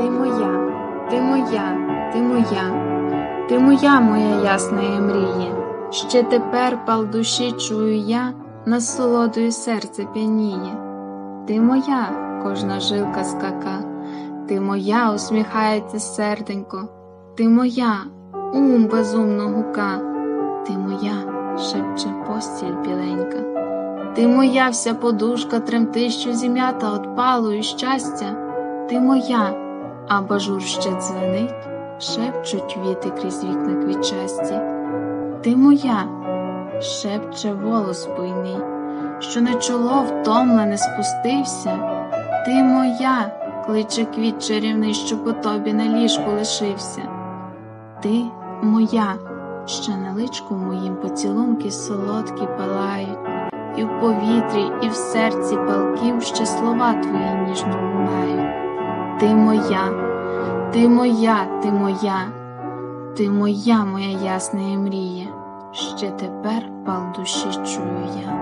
Ти моя, ти моя, ти моя, ти моя, моя ясна мрія. Ще тепер пал душі чую я, насолодою серце п'яніє. Ти моя, кожна жилка скака, ти моя, усміхається серденько, ти моя, ум безумно гука, ти моя, шепче постіль біленька, ти моя вся подушка тремти, що зім'ята одпалу і щастя, ти моя а бажур ще дзвенить, шепчуть віти крізь вікна квітчасті. Ти моя, шепче волос буйний, що на чоло втомлене спустився. Ти моя, кличе квіт чарівний, що по тобі на ліжку лишився. Ти моя, що на личку моїм поцілунки солодкі палають, і в повітрі, і в серці палків ще слова твої ніжно лунають. Ти моя, ти моя, ти моя, ти моя, моя ясна мрія, ще тепер пал душі чую я,